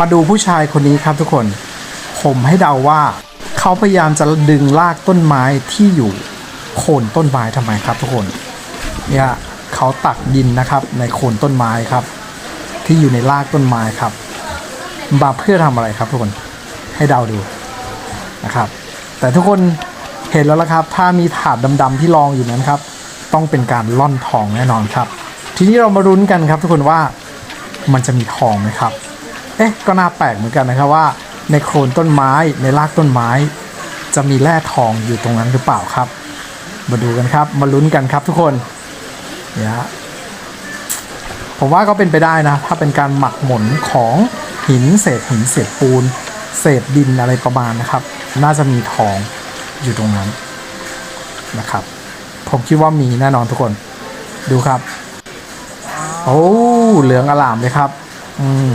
มาดูผู้ชายคนนี้ครับทุกคน ผมให้เดาว่า เขาพยายามจะดึงลากต้นไม้ที่อยู่โคนต้นไม้ทำไมครับทุกคน เนี่ยเขาตักดินนะครับ ในโคนต้นไม้ครับ ที่อยู่ในรากต้นไม้ครับมาเพื่อทำอะไรครับทุกคนให้เดาดูนะครับ แต่ทุกคนเห็นแล้วละครับ ถ้ามีถาดดำๆที่รองอยู่นั้นครับ ต้องเป็นการล่อนทองแน่นอนครับ ทีนี้เรามารุ้นกันครับ ทุกคนว่ามันจะมีทองไหมครับ เอ๊ะก็น่าแปลกเหมือนกันนะครับว่า ในโคนต้นไม้ในรากต้นไม้ จะมีแร่ทองอยู่ตรงนั้นหรือเปล่าครับ มาดูกันครับมาลุ้นกันครับทุกคนเนี่ยผมว่าก็เป็นไปได้นะ ถ้าเป็นการหมักหมมของหินเศษหินเศษปูน เศษดินอะไรประมาณนะครับ น่าจะมีทองอยู่ตรงนั้นนะครับ ผมคิดว่ามีแน่นอนทุกคน ดูครับ โอ้เหลืองอลามเลยครับ อืม